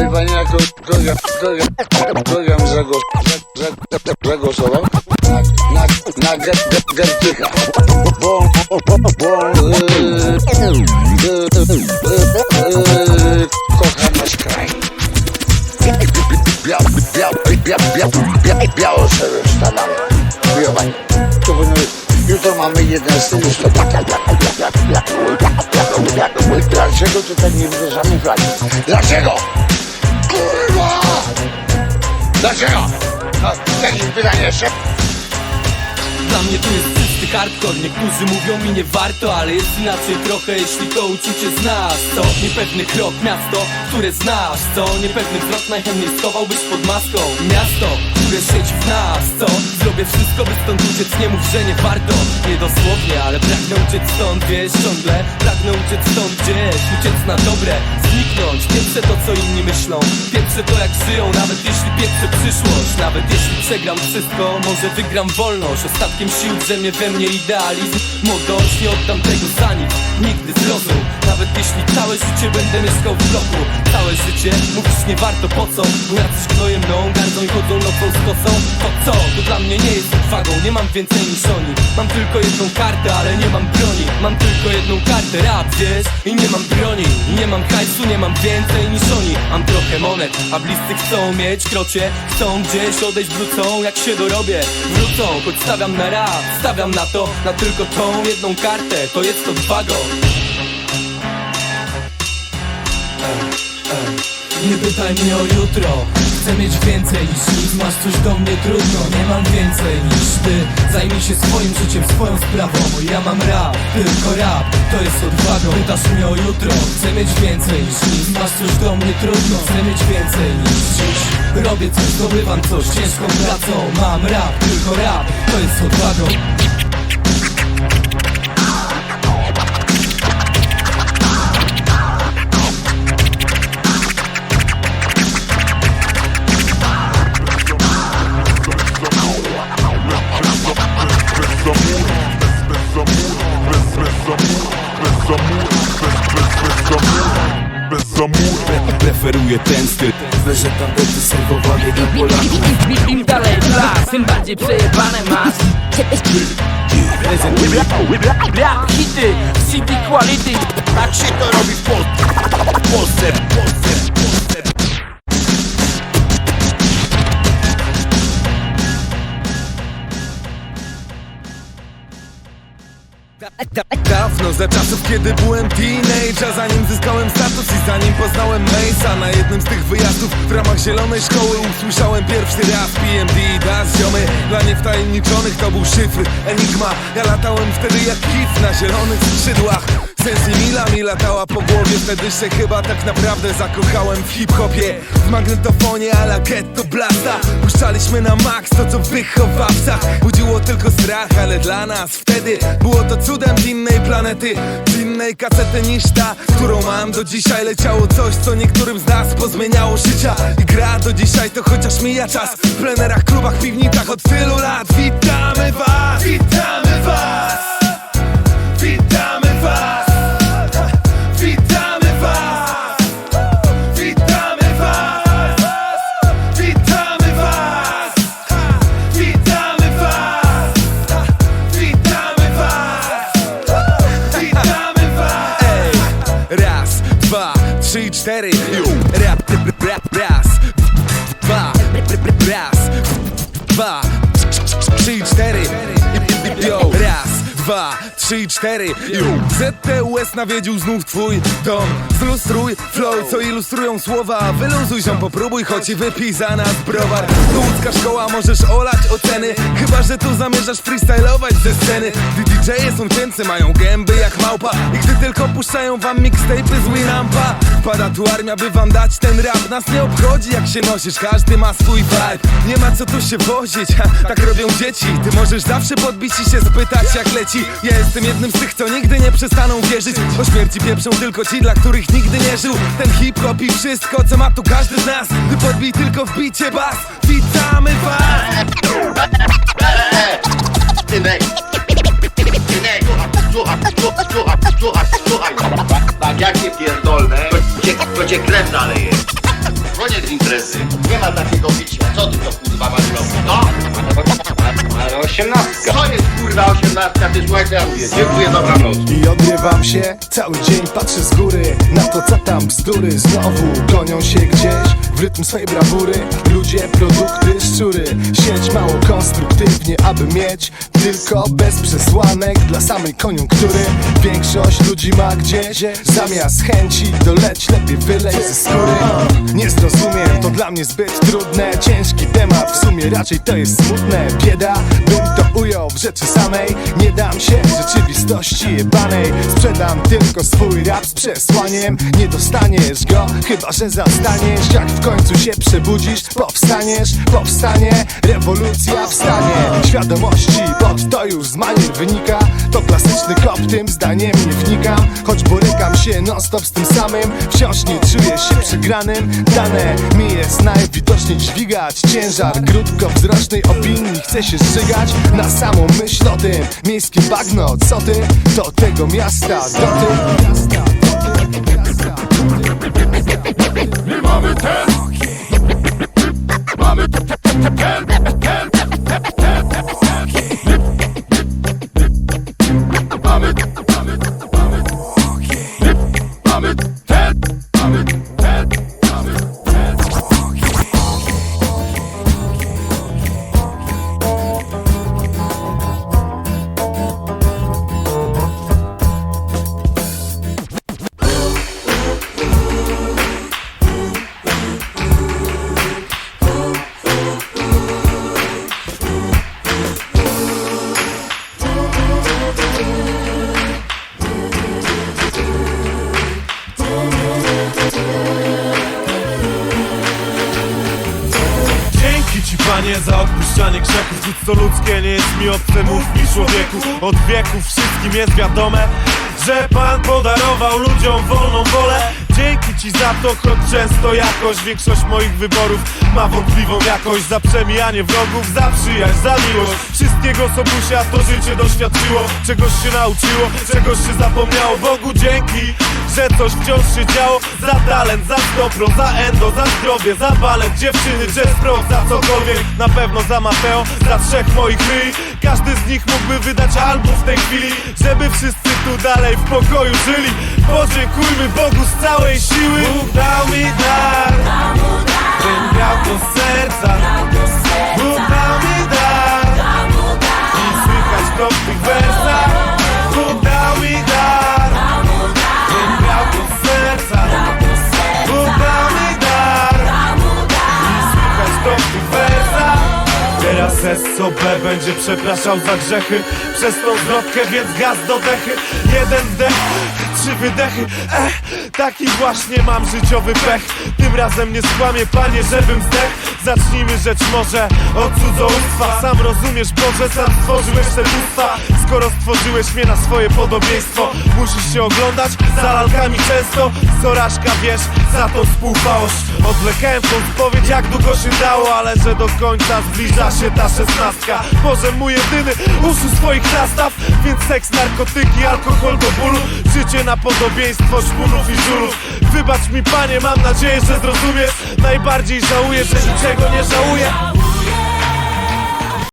Wie pani jako program, program, program zagłos, zag- zag- zagłosował? Na, na Ge- Gertycha. Bo, bo, bo, bo yy, yy, yy, yy, kocha nasz kraj. Bia, bia, bia, bia, bia, biało sobie wstawamy. Wie pani, to powinno być. Jutro mamy 11 listopada. Dlaczego tutaj nie wdrażamy flagi? Dlaczego? Kurwa! Dlaczego? No, jakieś pytanie jeszcze? Dla mnie to jest czysty hardcore Niektórzy mówią mi nie warto, ale jest inaczej trochę Jeśli to uczucie znasz, co? Niepewny krok, miasto, które znasz, co? Niepewny wzrok najchętniej schowałbyś pod maską Miasto, które siedzi w nas, co? Zrobię wszystko, by stąd uciec, nie mów, że nie warto. Nie dosłownie, ale pragnę uciec stąd, wiesz, ciągle. Pragnę uciec stąd gdzieś, uciec na dobre. Zniknąć, pieprzę to, co inni myślą. Pieprzę to, jak żyją, nawet jeśli pieprzę przyszłość. Nawet jeśli przegram wszystko, może wygram wolność. Ostatkiem sił drzemie we mnie idealizm. Młodość, nie oddam tego za nic. Nigdy zrozum, nawet jeśli całe życie będę mieszkał w bloku. Całe życie, mówisz nie warto, po co? Jacyś knoje mną, gardzą i chodzą nocą z kosą To co? To dla mnie nie jest odwagą, nie mam więcej niż oni. Mam tylko jedną kartę, ale nie mam broni. Mam tylko jedną kartę, rap, wiesz? I nie mam broni, nie mam hajsu, nie mam więcej niż oni. Mam trochę monet, a bliscy chcą mieć krocie. Chcą gdzieś odejść, wrócą, jak się dorobię. Wrócą, choć stawiam na rap, stawiam na to Na tylko tą jedną kartę, to jest odwagą Nie pytaj mnie o jutro. Chcę mieć więcej. Niż nic Masz coś do mnie trudno. Nie mam więcej niż ty. Zajmij się swoim życiem, swoją sprawą ja mam rap, tylko rap. To jest odwagą Pytasz mnie o jutro. Chcę mieć więcej. Niż nic Masz coś do mnie trudno. Chcę mieć więcej niż dziś. Robię coś, zdobywam coś. Ciężką pracą Mam rap, tylko rap. To jest odwagą Bez zamówień Preferuję ten styl. Wyżej tandety serwowany na Polaków Im, dalej w las, tym bardziej przejebane masz. Rap hity, city quality. Tak się to robi w Polsce W Polsce, w Polsce, kiedy byłem teenage A zanim zyskałem status i zanim poznałem Mace'a Na jednym z tych wyjazdów w ramach zielonej szkoły Usłyszałem pierwszy raz PMD Das ziomy. Dla niewtajemniczonych to był szyfr, enigma. Ja latałem wtedy jak kif na zielonych skrzydłach Sens i mila mi latała po głowie. Wtedy się chyba tak naprawdę zakochałem w hip-hopie. W magnetofonie a la ghetto blasta. Puszczaliśmy na max to co w wychowawcach Budziło tylko strach, ale dla nas wtedy Było to cudem z innej planety. Z innej kasety niż ta, którą mam do dzisiaj. Leciało coś, co niektórym z nas pozmieniało życia. I gra do dzisiaj to chociaż mija czas. W plenerach, klubach, piwnicach cztery. Rap, rap, rap, raz. Dwa, raz. Dwa, trzy, i cztery. Yo, raz, dwa, trzy, cztery. ZTUS nawiedził znów twój dom. Zlustruj flow, co ilustrują słowa. Wyluzuj się, popróbuj, choć i wypij za nas browar. Tu łódzka szkoła, możesz olać oceny. Chyba, że tu zamierzasz freestylować ze sceny. Gdy DJ-e są cięcy, mają gęby jak małpa. I gdy tylko puszczają wam mixtape'y z Winampa Wpada tu armia, by wam dać ten rap. Nas nie obchodzi jak się nosisz, każdy ma swój vibe. Nie ma co tu się wozić, ha, tak robią dzieci. Ty możesz zawsze podbić i się spytać jak leci. Ja jestem jednym z tych, co nigdy nie przestaną wierzyć. O śmierci pieprzą tylko ci, dla których nigdy nie żył. Ten hip-hop i wszystko, co ma tu każdy z nas. Ty podbij tylko w bicie bas. Witamy was! Tak jak nie pierdolne, gdzie, gdzie krew zaleje koniec imprezy. Nie ma takiego bicia. Co ty to kurwa masz robić? No? Ale osiemnastka. Co jest kurwa osiemnastka? Ty słuchaj, co ja mówię. Dziękuję, dobranoc. I odrywam się cały dzień, patrzę z góry Na to co tam bzdury Znowu gonią się gdzieś w rytm swej brawury Ludzie, produkty, szczury Sieć mało konstruktywnie, aby mieć Tylko bez przesłanek dla samej koniunktury Większość ludzi ma gdzieś Zamiast chęci doleć lepiej wylej ze skóry Nie zrozumiem, to dla mnie zbyt trudne. Ciężki temat, w sumie raczej to jest smutne. Bieda, bym to ujął w rzeczy samej. Nie dam się rzeczywistości jebanej. Sprzedam tylko swój rap z przesłaniem. Nie dostaniesz go, chyba że zastaniesz. Jak w końcu się przebudzisz, powstaniesz Powstanie, rewolucja wstanie. Świadomości, bo to już z manier wynika. To klasyczny kop, tym zdaniem nie wnikam. Choć borykam się non stop z tym samym. Wciąż nie czuję się przegranym Dane mi jest najwidoczniej dźwigać Ciężar krótkowzrocznej opinii Chcę się zżygać na samą myśl o tym Miejskim bagno, co ty? Do tego miasta, do miasta, tego miasta. Dzięki odpuszczanie grzechów Nic co ludzkie nie jest mi obce, mów mi człowieku. Od wieków wszystkim jest wiadome Że pan podarował ludziom wolną wolę Dzięki ci za to, choć często jakoś Większość moich wyborów ma wątpliwą jakość. Za przemijanie wrogów, za przyjaźń, za miłość. Wszystkiego co busia to życie doświadczyło. Czegoś się nauczyło, czegoś się zapomniało. Bogu dzięki, że coś wciąż się działo. Za talent, za dobro, za endo, za zdrowie Za balet, dziewczyny, jazz rock, za cokolwiek. Na pewno za Mateo, za trzech moich ryj. Każdy z nich mógłby wydać album w tej chwili Żeby wszyscy tu dalej w pokoju żyli. Podziękujmy Bogu z całej siły Teraz SOB będzie przepraszał za grzechy. Przez tą zwrotkę, więc gaz do dechy. Jeden wdech, trzy wydechy. Ech, taki właśnie mam życiowy pech. Tym razem nie skłamię panie, żebym zdech. Zacznijmy rzecz może od cudzołóstwa. Sam rozumiesz Boże, sam stworzyłeś te bóstwa. Skoro stworzyłeś mnie na swoje podobieństwo Musisz się oglądać za lalkami często. Sorażka wiesz, za tą współpałość Odlekałem tą jak długo się dało Ale że do końca zbliża się ta szesnastka. Boże mój jedyny, uszu swoich nastaw Więc seks, narkotyki, alkohol do bólu. Życie na podobieństwo szpunów i żulów Wybacz mi panie, mam nadzieję, że zrozumiesz. Najbardziej żałuję, że niczego nie żałuję